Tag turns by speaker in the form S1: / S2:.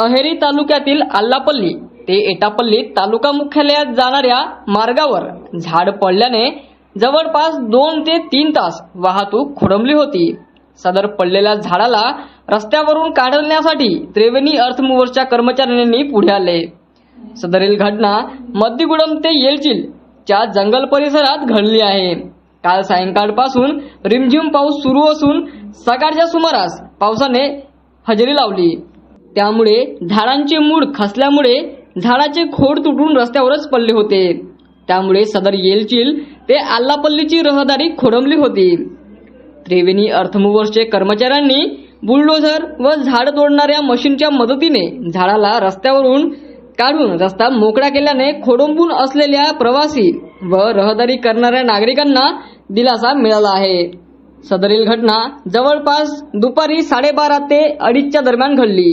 S1: अहेरी तालुक्यातील आल्लापल्ली ते एटापल्ली तालुका मुख्यालयात जाणाऱ्या मार्गावर झाड पडल्याने जवळपास दोन ते तीन तास वाहतूक खोडंबली होती. सदर पडलेल्या झाडाला रस्त्यावरून काढण्यासाठी त्रिवेणी अर्थमूव्हर्सच्या कर्मचाऱ्यांनी पुढे आले. सदरील घटना मद्दीगुडम ते येलचिल च्या जंगल परिसरात घडली आहे. काल सायंकाळपासून रिमझिम पाऊस सुरू असून सकाळच्या सुमारास पावसाने हजेरी लावली. त्यामुळे झाडांचे मूळ खसल्यामुळे झाडाचे खोड तुटून रस्त्यावरच पडले होते. त्यामुळे सदर येलचिल ते आल्लापल्लीची रहदारी खोडंबली होती. त्रिवेणी अर्थमूवर्सचे कर्मचाऱ्यांनी बुलडोझर व झाड तोडणाऱ्या मशीनच्या मदतीने झाडाला रस्त्यावरून काढून रस्ता मोकळा केल्याने खोडंबून असलेल्या प्रवासी व रहदारी करणाऱ्या नागरिकांना दिलासा मिळाला आहे. सदरील घटना जवळपास दुपारी साडेबारा ते अडीचच्या दरम्यान घडली.